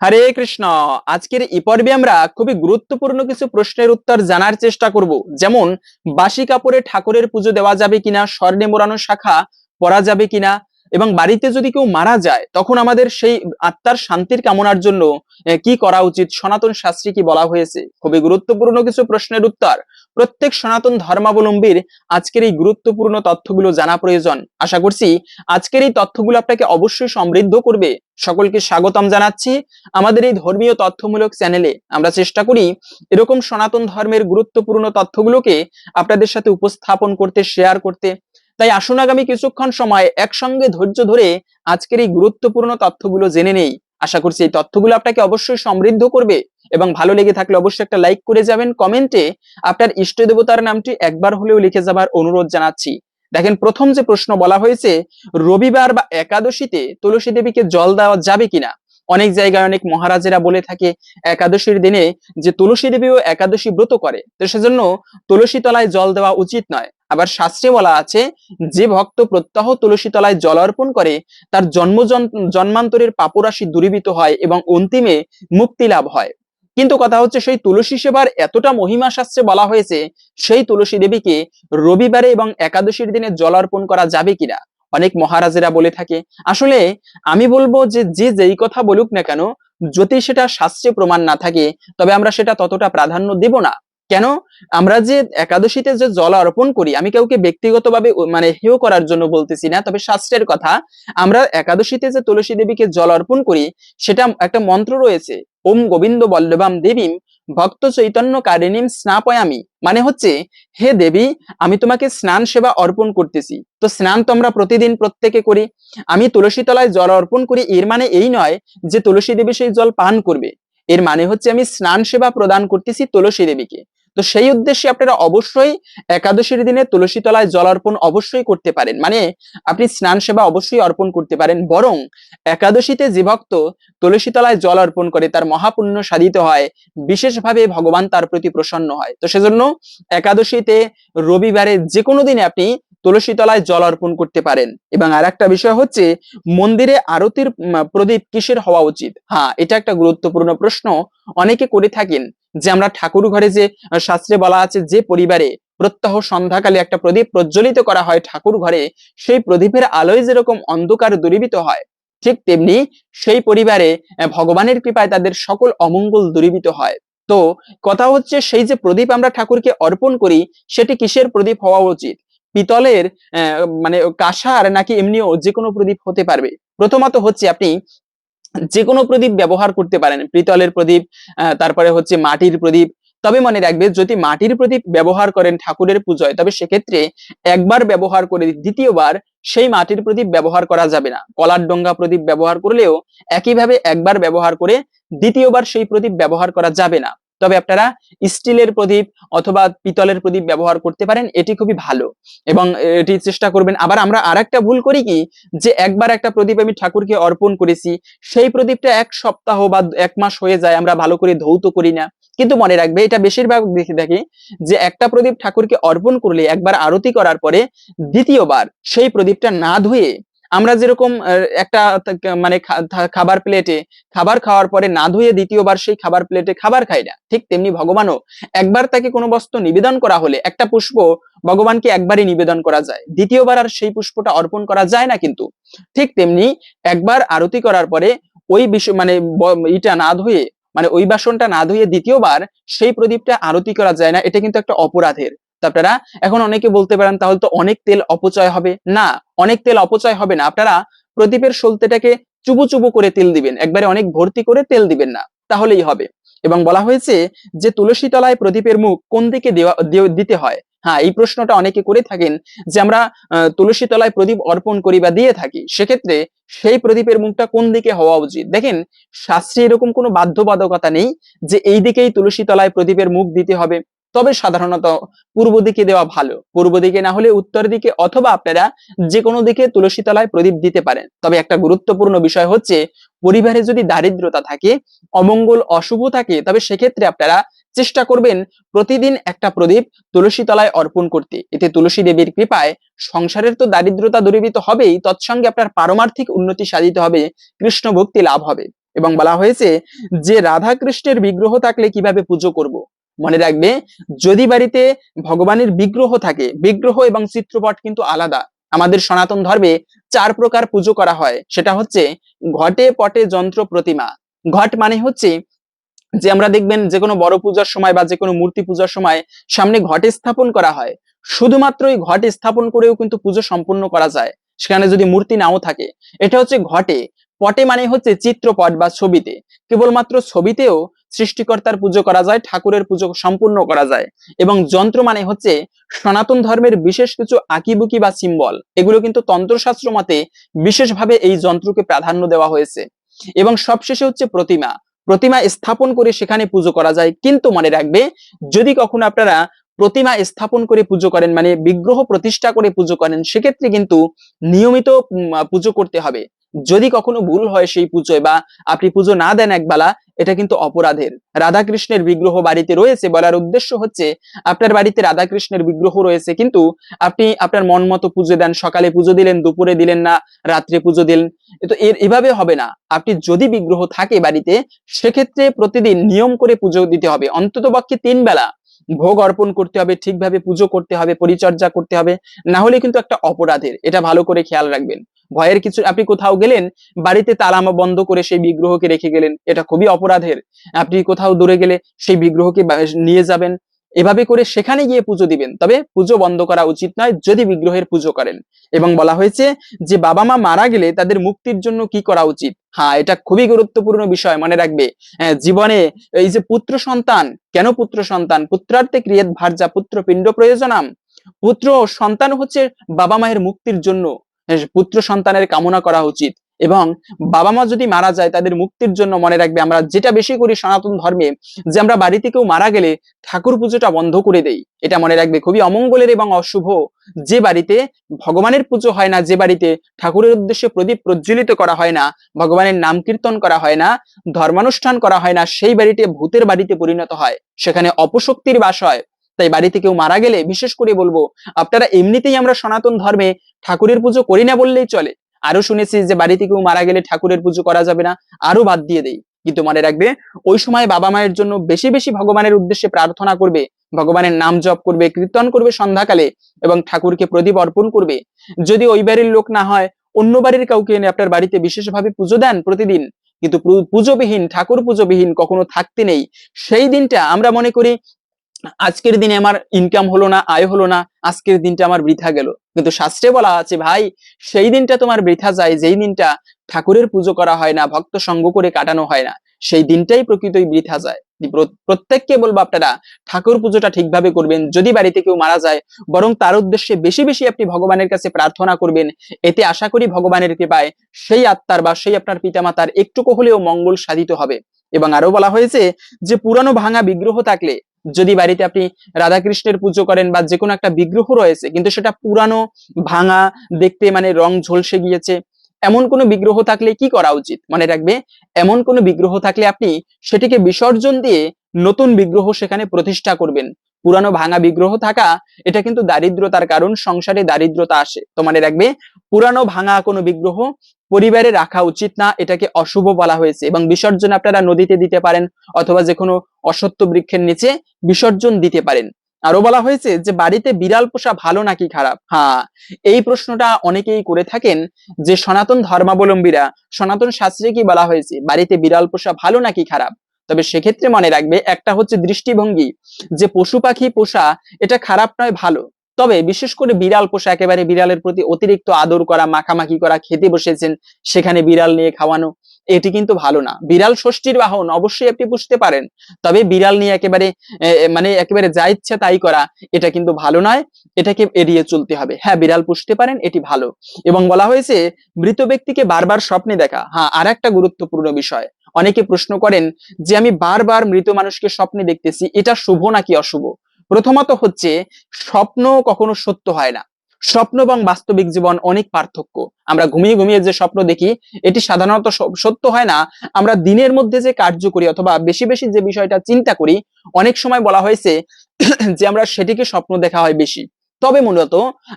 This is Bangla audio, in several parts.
হরে কৃষ্ণ। আজকের এই পর্বে আমরা খুবই গুরুত্বপূর্ণ কিছু প্রশ্নের উত্তর জানার চেষ্টা করব। যেমন, বাসি কাপড়ে ঠাকুরের পুজো দেওয়া যাবে কিনা, স্বর্ণে মোড়ানো শাখা পরা যাবে কিনা, এবং বাড়িতে যদি কেউ মারা যায়, তখন আমাদের সেই আত্মার শান্তির কামনার জন্য কি করা উচিত? সনাতন শাস্ত্রী কি বলা হয়েছে? খুবই গুরুত্বপূর্ণ কিছু প্রশ্নের উত্তর। প্রত্যেক সনাতন ধর্মাবলম্বীর আজকের এই গুরুত্বপূর্ণ তথ্যগুলো জানা প্রয়োজন। আশা করছি আজকের এই তথ্যগুলো আপনাকে অবশ্যই সমৃদ্ধ করবে। সকলকে স্বাগতম জানাচ্ছি আমাদের এই ধর্মীয় তথ্যমূলক চ্যানেলে। আমরা চেষ্টা করি এরকম সনাতন ধর্মের গুরুত্বপূর্ণ তথ্যগুলোকে আপনাদের সাথে উপস্থাপন করতে শেয়ার করতে। তাই আসুন আগামী কিছুক্ষণ সময় একসঙ্গে ধৈর্য ধরে আজকের এই গুরুত্বপূর্ণ তথ্যগুলো জেনে নেই। আশা করছি এই তথ্যগুলো আপনাকে অবশ্যই সমৃদ্ধ করবে এবং ভালো লেগে থাকলে অবশ্যই একটা লাইক করে যাবেন। কমেন্টে আপনার ইষ্ট দেবতার নামটি একবার হলেও লিখে যাবার অনুরোধ জানাচ্ছি। দেখেন, প্রথম যে প্রশ্ন বলা হয়েছে, রবিবার বা একাদশীতে তুলসী দেবীকে জল দেওয়া যাবে কিনা? অনেক জায়গায় অনেক মহারাজেরা বলে থাকে, একাদশীর দিনে যে তুলসী দেবীও একাদশী ব্রত করে, তো সেজন্য তুলসী তলায় জল দেওয়া উচিত নয়। আবার শাস্ত্রে বলা আছে, যে ভক্ত প্রত্যহ তুলসী তলায় জল অর্পণ করে, তার জন্ম জন্মান্তরের পাপরাশি দূরীভূত হয় এবং অন্তিমে মুক্তি লাভ হয়। কিন্তু কথা হচ্ছে সেই তুলসী সেবার এতটা মহিমা শাস্ত্রে বলা হয়েছে, সেই তুলসী দেবীকে রবিবারে এবং একাদশীর দিনে জল অর্পণ করা যাবে কিনা? অনেক মহারাজেরা বলে থাকে, আসলে আমি বলব যে যে যেই কথা বলুক না কেন, যদি সেটা শাস্ত্রে প্রমাণ না থাকে, তবে আমরা সেটা ততটা প্রাধান্য দেব না। কেন? আমরা যে একাদশীতে যে জল অর্পণ করি, আমি কাউকে ব্যক্তিগতভাবে মানে হেয় করার জন্য বলতেছি না, তবে শাস্ত্রের কথা, আমরা একাদশীতে যে তুলসী দেবীকে জল অর্পণ করি, সেটা একটা মন্ত্র রয়েছে, ওম গোবিন্দ বল্লভাম দেবীম ভক্ত চৈতন্য কারিণীম স্নাপয়ামি। মানে হচ্ছে, হে দেবী, আমি তোমাকে স্নান সেবা অর্পণ করতেছি। তো স্নান তো আমরা প্রতিদিন প্রত্যেকে করি। আমি তুলসী তলায় জল অর্পণ করি, এর মানে এই নয় যে তুলসী দেবী সেই জল পান করবে। এর মানে হচ্ছে আমি স্নান সেবা প্রদান করতেছি তুলসী দেবীকে। তো সেই উদ্দেশ্যে আপনারা অবশ্যই একাদশীর দিনে তুলসী তলায় জল অর্পণ অবশ্যই করতে পারেন। মানে আপনি স্নান সেবা অবশ্যই অর্পণ করতে পারেন। বরং একাদশীতে যে ভক্ত তুলসী তলায় জল অর্পণ করে তার মহাপুণ্য সাধিত হয়, বিশেষভাবে ভগবান তার প্রতি প্রসন্ন হয়। তো সেজন্য একাদশীতে রবিবারে যে কোনো দিনে আপনি তুলসী তলায় জল অর্পণ করতে পারেন। এবং আর একটা বিষয় হচ্ছে, মন্দিরে আরতির প্রদীপ কিসের হওয়া উচিত? হ্যাঁ এটা একটা গুরুত্বপূর্ণ প্রশ্ন। অনেকে করে থাকেন যে আমরা ঠাকুর ঘরে যে শাস্ত্রে বলা আছে যে পরিবারে প্রত্যহ সন্ধ্যাকালে একটা প্রদীপ প্রজ্বলিত করা হয় ঠাকুর ঘরে, সেই প্রদীপের আলোয় যেরকম অন্ধকার দূরীভূত হয়, ঠিক তেমনি সেই পরিবারে ভগবানের কৃপায় তাদের সকল অমঙ্গল দূরীভূত হয়। তো কথা হচ্ছে, সেই যে প্রদীপ আমরা ঠাকুরকে অর্পণ করি, সেটি কিসের প্রদীপ হওয়া উচিত? পিতলের মানে কাঁসার নাকি এমনিও যে কোনো প্রদীপ হতে পারবে। প্রথমত হচ্ছে আপনি যে কোনো প্রদীপ ব্যবহার করতে পারেন। পিতলের প্রদীপ তারপরে হচ্ছে মাটির প্রদীপ। তবে মনে রাখবে যদি মাটির প্রদীপ ব্যবহার করেন ঠাকুরের পূজায়, তবে সেক্ষেত্রে একবার ব্যবহার করে দ্বিতীয়বার সেই মাটির প্রদীপ ব্যবহার করা যাবে না। কলার ডঙ্গা প্রদীপ ব্যবহার করলেও একইভাবে একবার ব্যবহার করে দ্বিতীয়বার সেই প্রদীপ ব্যবহার করা যাবে না। তবে আপনারা স্টিলের প্রদীপ অথবা পিতলের প্রদীপ ব্যবহার করতে পারেন, এটি খুবই ভালো। এবং এটি চেষ্টা করবেন। আবার আমরা আর একটা ভুল করি কি? যে একবার একটা প্রদীপ আমি ঠাকুরকে অর্পণ করেছি, সেই প্রদীপটা এক সপ্তাহ বা এক মাস হয়ে যায়, আমরা ভালো করে ধৌত করি না। কিন্তু মনে রাখবে, এটা বেশিরভাগ দেখে দেখি যে একটা প্রদীপ ঠাকুরকে অর্পণ করলে, একবার আরতি করার পরে দ্বিতীয়বার সেই প্রদীপটা না ধুয়ে আমরা যেরকম একটা মানে খাবার প্লেটে খাবার খাওয়ার পরে না ধুয়ে দ্বিতীয়বার সেই খাবার প্লেটে খাবার খাই না। ঠিক তেমনি ভগবানও। একবার তাকে কোনো বস্তু নিবেদন করা হলে, একটা পুষ্প ভগবানকে একবারই নিবেদন করা যায়। দ্বিতীয়বার আর সেই পুষ্পটা অর্পণ করা যায় না কিন্তু। ঠিক তেমনি একবার আরতি করার পরে ওই বিষয় মানে ইটা না ধুয়ে মানে ওই বাসনটা না ধুয়ে দ্বিতীয়বার সেই প্রদীপটা আরতি করা যায় না। এটা কিন্তু একটা অপরাধের। আপনারা এখন অনেকে বলতে পারেন, তাহলে তো অনেক তেল অপচয় হবে। না, অনেক তেল অপচয় হবে না। আপনারা প্রদীপের সলতেটাকে চুবু চুবু করে তেল দিবেন। একবারে অনেক ভর্তি করে তেল দিবেন না। তাহলেই হবে। এবং বলা হয়েছে যে, তুলসী তলায় প্রদীপের মুখ কোন দিকে দিতে হয়? হ্যাঁ এই প্রশ্নটা অনেকে করে থাকেন যে, আমরা তুলসী তলায় প্রদীপ অর্পণ করি বা দিয়ে থাকি। সেক্ষেত্রে সেই প্রদীপের মুখটা কোন দিকে হওয়া উচিত? দেখেন, শাস্ত্রে এরকম কোনো বাধ্যবাধকতা নেই যে, এই দিকেই তুলসী তলায় প্রদীপের মুখ দিতে হবে। তবে সাধারণত পূর্ব দিকে দেওয়া ভালো। পূর্ব দিকে না হলে উত্তর দিকে অথবা আপনারা যে কোনো দিকে তুলসী তলায় প্রদীপ দিতে পারেন। তবে একটা গুরুত্বপূর্ণ বিষয় হচ্ছে, পরিবারে যদি দারিদ্রতা থাকে, অমঙ্গল অশুভ থাকে, তবে সেক্ষেত্রে আপনারা চেষ্টা করবেন প্রতিদিন একটা প্রদীপ তুলসী তলায় অর্পণ করতে। এতে তুলসী দেবীর কৃপায় সংসারের তো দারিদ্রতা দূরীভূত হবেই, তৎসঙ্গে আপনার পারমার্থিক উন্নতি সাধিত হবে, কৃষ্ণ ভক্তি লাভ হবে। এবং বলা হয়েছে, যে রাধা কৃষ্ণের বিগ্রহ থাকলে কীভাবে পুজো করব? মনে রাখবে, যদি বাড়িতে ভগবানের বিগ্রহ থাকে, বিগ্রহ এবং চিত্রপট কিন্তু আলাদা। আমাদের সনাতন ধর্মে চার প্রকার পুজো করা হয়। সেটা হচ্ছে ঘটে, পটে, যন্ত্র, প্রতিমা। ঘট মানে হচ্ছে যে আমরা দেখবেন যে কোনো বড় পূজার সময় বা যে কোনো মূর্তি পূজার সময় সামনে ঘটে স্থাপন করা হয়। শুধুমাত্র এই ঘট স্থাপন করেও কিন্তু পুজো সম্পূর্ণ করা যায়। সেখানে যদি মূর্তি নাও থাকে, এটা হচ্ছে ঘটে। পটে মানে হচ্ছে চিত্রপট বা ছবিতে। কেবলমাত্র ছবিতেও সৃষ্টিকর্তার পুজো করা যায়, ঠাকুরের পুজো সম্পূর্ণ করা যায়। এবং যন্ত্র মানে হচ্ছে সনাতন ধর্মের বিশেষ কিছু আঁকিবুকি বা সিম্বল এগুলো কিন্তু তন্ত্রশাস্ত্র মতে বিশেষভাবে এই যন্ত্রকে প্রাধান্য দেওয়া হয়েছে। এবং সবশেষে হচ্ছে প্রতিমা। প্রতিমা স্থাপন করে সেখানে পুজো করা যায়। কিন্তু মনে রাখবে, যদি কখনো আপনারা প্রতিমা স্থাপন করে পুজো করেন মানে বিগ্রহ প্রতিষ্ঠা করে পুজো করেন, সেক্ষেত্রে কিন্তু নিয়মিত পুজো করতে হবে। যদি কখনো ভুল হয় সেই পুজোয় বা আপনি পুজো না দেন একবেলা, এটা কিন্তু অপরাধের। রাধাকৃষ্ণের বিগ্রহ বাড়িতে রয়েছে বলার উদ্দেশ্য হচ্ছে, আপনার বাড়িতে রাধাকৃষ্ণের বিগ্রহ রয়েছে কিন্তু আপনি আপনার মন মতো পুজো দেন, সকালে পুজো দিলেন, দুপুরে দিলেন না, রাত্রে পুজো দিলেন তো এর এভাবে হবে না। আপনি যদি বিগ্রহ থাকে বাড়িতে, সেক্ষেত্রে প্রতিদিন নিয়ম করে পুজো দিতে হবে। অন্তত পক্ষে তিন বেলা। ভোগ অর্পণ করতে হবে, ঠিকভাবে পুজো করতে হবে, পরিচর্যা করতে হবে, না হলে কিন্তু একটা অপরাধের। এটা ভালো করে খেয়াল রাখবেন। ভয়ের কিছু আপনি কোথাও গেলেন বাড়িতে তালামা বন্ধ করে সেই বিগ্রহকে রেখে গেলেন এটা খুবই অপরাধের। আপনি কোথাও দূরে গেলে সেই বিগ্রহকে নিয়ে যাবেন এভাবে করে সেখানে গিয়ে পুজো দিবেন। তবে পুজো বন্ধ করা উচিত নয় যদি বিগ্রহের পুজো করেন। এবং বলা হয়েছে যে বাবা মা মারা গেলে তাদের মুক্তির জন্য কি করা উচিত? হ্যাঁ এটা খুবই গুরুত্বপূর্ণ বিষয় মনে রাখবে। আহ, জীবনে এই যে পুত্র সন্তান কেন পুত্র সন্তান? পুত্রার্থে ক্রিয়েত ভার্যা পুত্র পিণ্ড প্রয়োজনাম। পুত্র সন্তান হচ্ছে বাবা মায়ের মুক্তির জন্য। পুত্র সন্তানের কামনা করা উচিত এবং বাবা মা যদি মারা যায়, তাদের মুক্তির জন্য মনে রাখবে, আমরা যেটা বেশি করি সনাতন ধর্মে, যে আমরা বাড়িতে কেউ মারা গেলে ঠাকুর পুজোটা বন্ধ করে দেই। এটা মনে রাখবে খুবই অমঙ্গলের এবং অশুভ। যে বাড়িতে ভগবানের পুজো হয় না, যে বাড়িতে ঠাকুরের উদ্দেশ্যে প্রদীপ প্রজ্বলিত করা হয় না, ভগবানের নাম কীর্তন করা হয় না, ধর্মানুষ্ঠান করা হয় না, সেই বাড়িতে ভূতের বাড়িতে পরিণত হয়। সেখানে অপশক্তির বাস হয়। তাই বাড়িতে কেউ মারা গেলে বিশেষ করে বলব, আপনারা এমনিতেই আমরা সনাতন ধর্মে ঠাকুরের পুজো করি না বললেই চলে। আরও শুনেছি যে বাড়িতে কেউ মারা গেলে ঠাকুরের পুজো করা যাবে না আরও বাদ দিয়ে দেই। কিন্তু মনে রাখবে, ওই সময় বাবা মায়ের জন্য বেশি বেশি ভগবানের উদ্দেশ্যে প্রার্থনা করবে, ভগবানের নাম জপ করবে, কীর্তন করবে সন্ধ্যাকালে এবং ঠাকুরকে প্রদীপ অর্পণ করবে। যদি ওই বাড়ির লোক না হয়, অন্য বাড়ির কাউকে এনে আপনার বাড়িতে বিশেষভাবে পুজো দেন প্রতিদিন। কিন্তু পুজোবিহীন, ঠাকুর পুজোবিহীন কখনো থাকতে নেই। সেই দিনটা আমরা মনে করি আজকের দিনে আমার ইনকাম হলো না, আয় হলো না, আজকের দিনটা আমার বৃথা গেল। কিন্তু শাস্ত্রে বলা আছে, ভাই, সেই দিনটা তোমার বৃথা যায়, যেই দিনটা ঠাকুরের পুজো করা হয় না, ভক্ত সঙ্গ করে কাটানো হয় না, সেই দিনটাই প্রকৃতই বৃথা যায়। প্রত্যেককে বলব আপনারা, ঠাকুর পুজোটা ঠিকভাবে করবেন, যদি বাড়িতে কেউ মারা যায়, বরং তার উদ্দেশ্যে বেশি বেশি আপনি ভগবানের কাছে প্রার্থনা করবেন, এতে আশা করি ভগবানের কৃপায় সেই আত্মার বা সেই আপনার পিতামাতার একটুকু হলেও মঙ্গল সাধিত হবে। এবং আরও বলা হয়েছে যে, পুরানো ভাঙা বিগ্রহ থাকলে যদি বাড়িতে আপনি রাধাকৃষ্ণের পুজো করেন বা যে কোনো একটা বিগ্রহ রয়েছে, কিন্তু সেটা পুরানো, ভাঙা, দেখতে মানে রং ঝলসে গিয়েছে, এমন কোনো বিগ্রহ থাকলে কি করা উচিত? মনে রাখবে, এমন কোনো বিগ্রহ থাকলে আপনি সেটিকে বিসর্জন দিয়ে নতুন বিগ্রহ সেখানে প্রতিষ্ঠা করবেন। পুরানো ভাঙা বিগ্রহ থাকা, এটা কিন্তু দারিদ্রতার কারণ, সংসারে দারিদ্রতা আসে। তো মনে রাখবে, পুরানো ভাঙা কোনো বিগ্রহ পরিবারে রাখা উচিত না, এটাকে অশুভ বলা হয়েছে। এবং বিসর্জন আপনারা নদীতে দিতে পারেন, অথবা যে কোনো অসত্য বৃক্ষের নিচে বিসর্জন দিতে পারেন। আরও বলা হয়েছে যে, বাড়িতে বিড়াল পোষা ভালো নাকি খারাপ? হ্যাঁ এই প্রশ্নটা অনেকেই করে থাকেন যে, সনাতন ধর্মাবলম্বীরা, সনাতন শাস্ত্রে কি বলা হয়েছে? বাড়িতে বিড়াল পোষা ভালো নাকি খারাপ? তবে সেক্ষেত্রে মনে রাখবে, একটা হচ্ছে দৃষ্টিভঙ্গি, যে পশু পাখি পোষা এটা খারাপ নয়, ভালো। তবে বিশেষ করে বিড়াল পোষা, একেবারে বিড়ালের প্রতি অতিরিক্ত আদর করা, মাখামাখি করা, খেতে বসেছেন, সেখানে বিড়াল নিয়ে খাওয়ানো, এটি কিন্তু ভালো না। বিড়াল ষষ্ঠীর বাহন অবশ্যই আপনি পুষতে পারেন, তবে বিড়াল নিয়ে একেবারে মানে একেবারে যা ইচ্ছা তাই করা, এটা কিন্তু ভালো নয়, এটাকে এড়িয়ে চলতে হবে। হ্যাঁ বিড়াল পুষতে পারেন, এটি ভালো। এবং বলা হয়েছে, মৃত ব্যক্তিকে বারবার স্বপ্নে দেখা। হ্যাঁ আর একটা গুরুত্বপূর্ণ বিষয় অনেকে প্রশ্ন করেন যে আমি বারবার মৃত মানুষকে স্বপ্নে দেখতেছি, এটা শুভ নাকি অশুভ? প্রথমত হচ্ছে, স্বপ্ন কখনো সত্য হয় না। স্বপ্ন এবং বাস্তবিক জীবন অনেক পার্থক্য। আমরা ঘুমিয়ে ঘুমিয়ে যে স্বপ্ন দেখি, এটি সাধারণত সত্য হয় না। আমরা দিনের মধ্যে যে কার্য করি অথবা বেশি বেশি যে বিষয়টা চিন্তা করি, অনেক সময় বলা হয়েছে যে আমরা সেটিকে স্বপ্ন দেখা হয় বেশি। তবে মূলত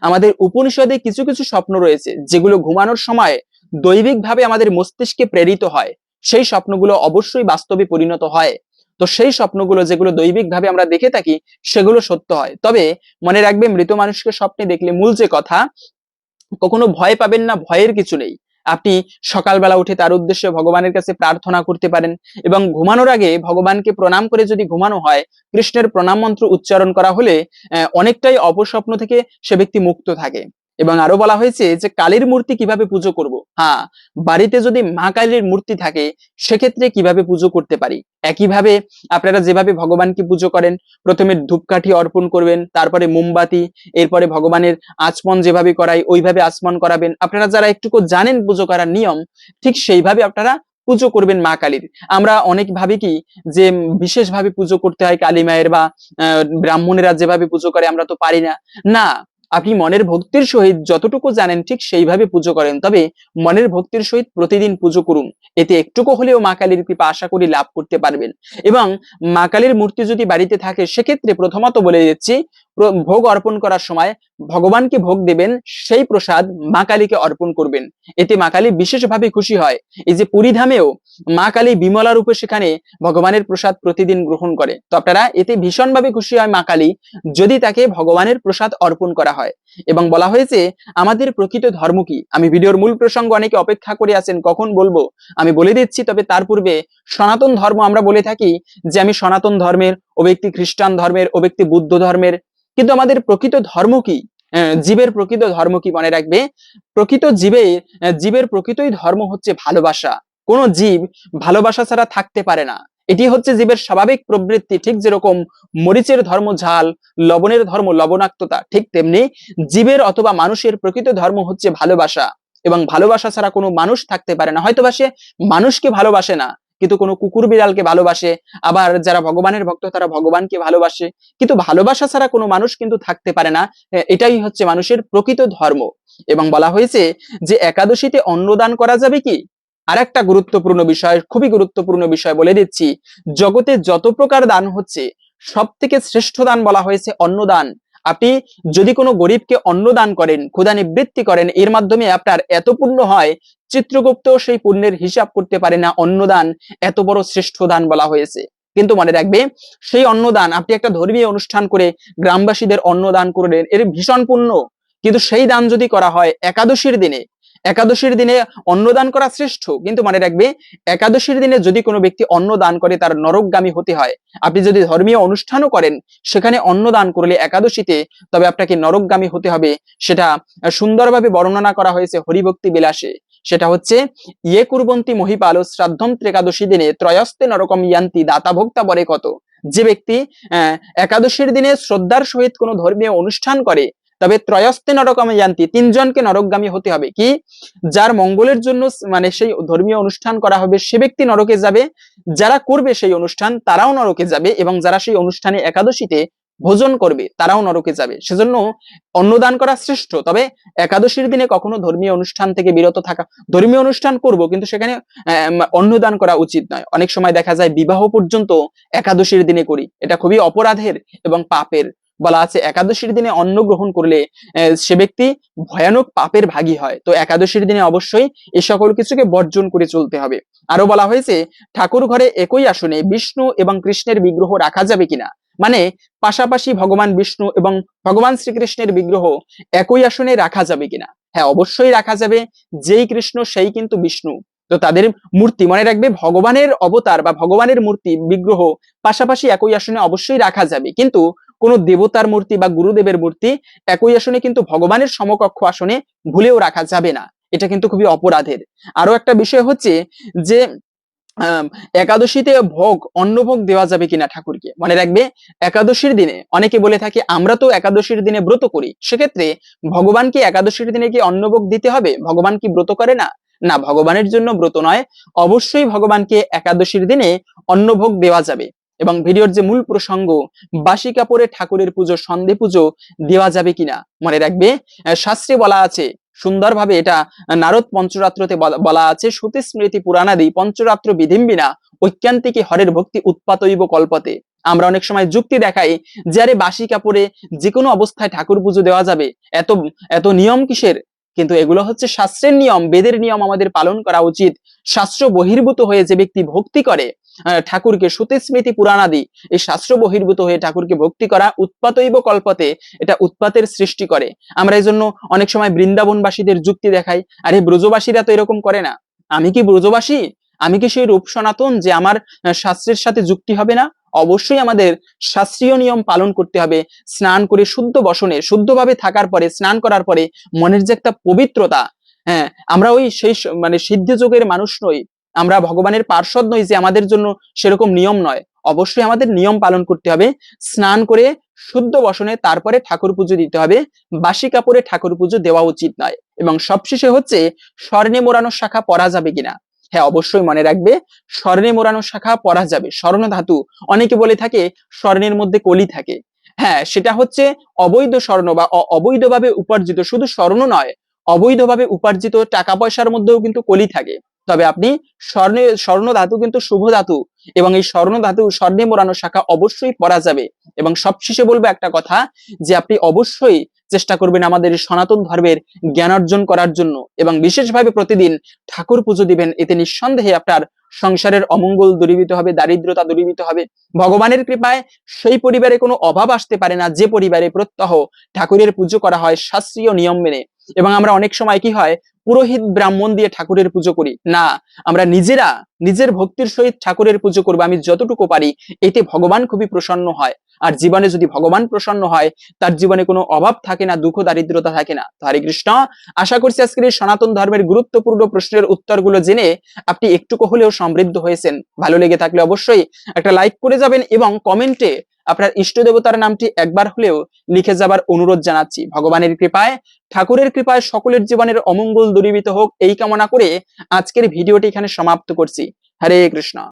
আমাদের উপনিষদে কিছু কিছু স্বপ্ন রয়েছে, যেগুলো ঘুমানোর সময় দৈবিকভাবে আমাদের মস্তিষ্কে প্রেরিত হয়। সেই স্বপ্নগুলো অবশ্যই বাস্তবে পরিণত হয়। তো সেই স্বপ্নগুলো যেগুলো দৈবিকভাবে আমরা দেখে থাকি, সেগুলো সত্য হয়। তবে মনে রাখবে, মৃত মানুষকে স্বপ্নে দেখলে মূল যে কথা, কখনো ভয় পাবেন না, ভয়ের কিছু নেই। আপনি সকালবেলা উঠে তার উদ্দেশ্যে ভগবানের কাছে প্রার্থনা করতে পারেন এবং ঘুমানোর আগে ভগবানকে প্রণাম করে যদি ঘুমানো হয়, কৃষ্ণের প্রণাম মন্ত্র উচ্চারণ করা হলে অনেকটাই অপস্বপ্ন থেকে সে ব্যক্তি মুক্ত থাকে। এবং আরও বলা হয়েছে যে কালীর মূর্তি কীভাবে পুজো করব। হ্যাঁ বাড়িতে যদি মা কালীর মূর্তি থাকে, সেক্ষেত্রে কীভাবে পুজো করতে পারি? একইভাবে আপনারা যেভাবে ভগবানকে পুজো করেন, প্রথমে ধূপকাঠি অর্পণ করবেন, তারপরে মোমবাতি, এরপরে ভগবানের আচমন যেভাবে করাই, ওইভাবে আচমন করাবেন। আপনারা যারা একটুকু জানেন পুজো করার নিয়ম, ঠিক সেইভাবে আপনারা পুজো করবেন মা কালীর। আমরা অনেক ভাবি কি যে বিশেষভাবে পুজো করতে হয় কালী মায়ের বা ব্রাহ্মণেরা যেভাবে পুজো করে, আমরা তো পারি না। না আপনি মনের ভক্তির সহিত যতটুকু জানেন ঠিক সেইভাবে পুজো করেন। তবে মনের ভক্তির সহিত প্রতিদিন পুজো করুন। এতে একটুকু হলেও মা কালীর কৃপা আশা করি লাভ করতে পারবেন। এবং মা কালীর মূর্তি যদি বাড়িতে থাকে, সেক্ষেত্রে প্রথমত বলে দিচ্ছি ভোগ অর্পণ করার সময় ভগবানকে ভোগ দেবেন? সেই প্রসাদ মা কালীকে অর্পণ করবেন। এতে মা কালী বিশেষভাবে খুশি হয়। এই যে পুরী ধামেও মা কালী বিমলা রূপে সেখানে ভগবানের প্রসাদ প্রতিদিন গ্রহণ করে। তো আপনারা এতে ভীষণভাবে খুশি হয় মা কালী যদি তাকে ভগবানের প্রসাদ অর্পণ করা হয়। এবং বলা হয়েছে, আমাদের প্রকৃত ধর্ম কি? আমি ভিডিওর মূল প্রসঙ্গ অনেকে অপেক্ষা করে আছেন, কখন বলব? আমি বলে দিচ্ছি, তবে তার পূর্বে সনাতন ধর্ম আমরা বলে থাকি যে আমি সনাতন ধর্মের, ও ব্যক্তি খ্রিস্টান ধর্মের, ও ব্যক্তি বুদ্ধ ধর্মের কিন্তু আমাদের প্রকৃত ধর্ম কি? জীবের প্রকৃত ধর্ম কি মনে রাখবে? প্রকৃত আহ, জীবের প্রকৃতই ধর্ম হচ্ছে ভালোবাসা। কোন জীব ভালোবাসা ছাড়া থাকতে পারে না। এটি হচ্ছে জীবের স্বাভাবিক প্রবৃত্তি ঠিক যেরকম মরিচের ধর্ম ঝাল লবণের ধর্ম লবণাক্ততা ঠিক তেমনি জীবের অথবা মানুষের প্রকৃত ধর্ম হচ্ছে ভালোবাসা। এবং ভালোবাসা ছাড়া কোনো মানুষ থাকতে পারে না। হয়তো বা সে মানুষকে ভালোবাসে না কিন্তু কোনো কুকুর বিড়ালকে ভালোবাসে, আবার যারা ভগবানের ভক্ত তারা ভগবানকে ভালোবাসে। কিন্তু ভালোবাসা ছাড়া কোনো মানুষ কিন্তু থাকতে পারে না। এটাই হচ্ছে মানুষের প্রকৃত ধর্ম। এবং বলা হয়েছে যে একাদশীতে অন্নদান করা যাবে কি? আরেকটা গুরুত্বপূর্ণ বিষয়, খুবই গুরুত্বপূর্ণ বিষয় বলে দিচ্ছি। জগতে যত প্রকার দান হচ্ছে সব থেকে শ্রেষ্ঠ দান বলা হয়েছে অন্নদান। আপনি যদি কোনো গরিবকে অন্ন দান করেন ক্ষুদা নিবৃত্তি করেন, এর মাধ্যমে আপনার এত পুণ্য হয় চিত্রগুপ্ত সেই পুণ্যের হিসাব করতে পারে না। অন্নদান এত বড় শ্রেষ্ঠ দান বলা হয়েছে। কিন্তু মনে রাখবে, সেই অন্নদান, আপনি একটা ধর্মীয় অনুষ্ঠান করে গ্রামবাসীদের অন্নদান করলেন, এর ভীষণ পুণ্য। কিন্তু সেই দান যদি করা হয় একাদশীর দিনে একাদশীর দিনে অন্নদান করা শ্রেষ্ঠ। কিন্তু মনে রাখবে, একাদশীর দিনে যদি কোনো ব্যক্তি অন্ন দান করে, তার নরকগামী হতে হয়। আপনি যদি ধর্মীয় অনুষ্ঠানও করেন, সেখানে অন্ন দান করলে একাদশীতে তবে আপনাকে নরকগামী হতে হবে। সেটা সুন্দরভাবে বর্ণনা করা হয়েছে হরিভক্তি বিলাসে। সেটা হচ্ছে ইয়ে কুরবন্তী মহিপাল শ্রাদ্ধম ত্রেকাদশী দিনে ত্রয়স্তে নরকম ইয়ান্তি দাতা ভোক্তা বরে কত? যে ব্যক্তি একাদশীর দিনে শ্রদ্ধার সহিত কোনো ধর্মীয় অনুষ্ঠান করে, তবে ত্রয়স্তে নরকমে জানতি তিনজনকে নরকগামী হতে হবে। কি? যার মঙ্গলের জন্য মানে সেই ধর্মীয় অনুষ্ঠান করা হবে, সে ব্যক্তি নরকে যাবে। যারা করবে সেই অনুষ্ঠান, তারাও নরকে যাবে এবং যারা সেই অনুষ্ঠানে একাদশীতে ভোজন করবে, তারাও নরকে যাবে। সেজন্য অন্নদান করা শ্রেষ্ঠ। তবে একাদশীর দিনে কখনো ধর্মীয় অনুষ্ঠান থেকে বিরত থাকা, ধর্মীয় অনুষ্ঠান করব, কিন্তু সেখানে অন্নদান করা উচিত নয়। অনেক সময় দেখা যায় বিবাহ পর্যন্ত একাদশীর দিনে করি। এটা খুবই অপরাধের এবং পাপের। বলা আছে, একাদশীর দিনে অন্ন গ্রহণ করলে সে ব্যক্তি ভয়ানক পাপের ভাগী হয়। তো একাদশীর দিনে অবশ্যই এই সকল কিছুকে বর্জন করে চলতে হবে। আরও বলা হয়েছে, ঠাকুর ঘরে একই আসনে বিষ্ণু এবং কৃষ্ণের বিগ্রহ রাখা যাবে কিনা? মানে পাশাপাশি ভগবান বিষ্ণু এবং ভগবান শ্রীকৃষ্ণের বিগ্রহ একই আসনে রাখা যাবে কিনা? হ্যাঁ অবশ্যই রাখা যাবে। যেই কৃষ্ণ, সেই কিন্তু বিষ্ণু। তো তাদের মূর্তি মনে রাখবে, ভগবানের অবতার বা ভগবানের মূর্তি, বিগ্রহ পাশাপাশি একই আসনে অবশ্যই রাখা যাবে। কিন্তু কোন দেবতার মূর্তি বা গুরুদেবের মূর্তি একই আসনে কিন্তু ভগবানের সমকক্ষ আসনে ভুলেও রাখা যাবে না। এটা কিন্তু খুবই অপরাধের। আরও একটা বিষয় হচ্ছে যে একাদশীতে ভোগ, অন্নভোগ দেওয়া যাবে কিনা ঠাকুরকে? মনে রাখবে, একাদশীর দিনে অনেকে বলে থাকে, আমরা তো একাদশীর দিনে ব্রত করি। সেক্ষেত্রে ভগবানকে একাদশীর দিনে কি অন্নভোগ দিতে হবে? ভগবান কি ব্রত করে না? না, ভগবানের জন্য ব্রত নয়। অবশ্যই ভগবানকে একাদশীর দিনে অন্নভোগ দেওয়া যাবে এবং ভিডিওর যে মূল প্রসঙ্গ, বাসি কাপড়ে ঠাকুরের পুজো, সন্ধে পুজো দেওয়া যাবে কিনা? মনে রাখবে শাস্ত্রে বলা আছে সুন্দরভাবে এটা নারদ পঞ্চরাত্রতে বলা- আছে শ্রুতি স্মৃতি পুরাণাদি পঞ্চরাত্র বিধিম্বিনা ঐক্যান্তিকে হরের ভক্তি উৎপাতইব কল্পতে। আমরা অনেক সময় যুক্তি দেখাই যে আরে বাসি কাপড়ে যে কোনো অবস্থায় ঠাকুর পুজো দেওয়া যাবে, এত এত নিয়ম কিসের? কিন্তু এগুলো হচ্ছে শাস্ত্রের নিয়ম, বেদের নিয়ম আমাদের পালন করা উচিত। শাস্ত্র বহির্ভূত হয়ে যে ব্যক্তি ভক্তি করে ঠাকুরকে শ্রুতি স্মৃতি পুরাণাদি এই শাস্ত্র বহির্ভূত হয়ে ঠাকুরকে ভক্তি করা উৎপাতইব কল্পতে এটা উৎপাতের সৃষ্টি করে। আমরা এই জন্য অনেক সময় বৃন্দাবনবাসীদের যুক্তি দেখাই, আরে, ব্রজবাসীরা তো এরকম করে না। আমি কি ব্রজবাসী? আমি কি সেই রূপ সনাতন যে আমার শাস্ত্রের সাথে যুক্তি হবে না? অবশ্যই আমাদের শাস্ত্রীয় নিয়ম পালন করতে হবে। স্নান করে শুদ্ধ বসনে, শুদ্ধভাবে থাকার পরে, স্নান করার পরে মনের যে একটা পবিত্রতা হ্যাঁ আমরা ওই সেই মানে সিদ্ধ যুগের মানুষ নই। আমরা ভগবানের পার্শ্বদ নই যে আমাদের জন্য সেরকম নিয়ম নয়। অবশ্যই আমাদের নিয়ম পালন করতে হবে। স্নান করে শুদ্ধ বসনে তারপরে ঠাকুর পুজো দিতে হবে। বাসি কাপড়ে ঠাকুর পুজো দেওয়া উচিত নয়। এবং সবশেষে হচ্ছে স্বর্ণে মোড়ানো শাখা পরা যাবে কিনা? হ্যাঁ অবশ্যই মনে রাখবে, স্বর্ণে মোড়ানো শাখা পরা যাবে। স্বর্ণ ধাতু। অনেকে বলে থাকে স্বর্ণের মধ্যে কলি থাকে। হ্যাঁ সেটা হচ্ছে অবৈধ স্বর্ণ বা অবৈধভাবে উপার্জিত। শুধু স্বর্ণ নয়, অবৈধভাবে উপার্জিত টাকা পয়সার মধ্যেও কিন্তু কলি থাকে। তবে আপনি স্বর্ণে, স্বর্ণ ধাতু কিন্তু শুভ ধাতু এবং এই স্বর্ণ ধাতু, স্বর্ণে মোড়ানো শাখা অবশ্যই পরা যাবে। এবং সবশেষে বলব একটা কথা যে আপনি অবশ্যই চেষ্টা করবেন আমাদের সনাতন ধর্মের জ্ঞান অর্জন করার জন্য এবং বিশেষভাবে প্রতিদিন ঠাকুর পুজো দিবেন, এতে নিঃসন্দেহে আপনার সংসারের অমঙ্গল দূরীভূত হবে, দারিদ্রতা দূরীভূত হবে। ভগবানের কৃপায় সেই পরিবারে কোনো অভাব আসতে পারে না, যে পরিবারে প্রত্যহ ঠাকুরের পুজো করা হয় শাস্ত্রীয় নিয়ম মেনে। এবং আমরা অনেক সময় কি হয়, পুরোহিত ব্রাহ্মণ দিয়ে ঠাকুরের পুজো করি। না, আমরা নিজেরা নিজের ভক্তির সহিত ঠাকুরের পুজো করব, আমি যতটুকু পারি, এতে ভগবান খুবই প্রসন্ন হয়। আর জীবনে যদি ভগবান প্রসন্ন হয়, তার জীবনে কোনো অভাব থাকে না, দুঃখ, দারিদ্রতা থাকে না। তো হরে কৃষ্ণ, আশা করছি আজকের এই সনাতন ধর্মের গুরুত্বপূর্ণ প্রশ্নের উত্তরগুলো জেনে আপনি একটুকু হলেও সমৃদ্ধ হয়েছেন। ভালো লেগে থাকলে অবশ্যই একটা লাইক করে যাবেন এবং কমেন্টে আপনার ইষ্ট দেবতার নামটি একবার হলেও লিখে যাবার অনুরোধ জানাচ্ছি। ভগবানের কৃপায়, ঠাকুরের কৃপায় সকলের জীবনের অমঙ্গল দূরীভূত হোক এই কামনা করে আজকের ভিডিওটি এখানে সমাপ্ত করছি। হরে কৃষ্ণ।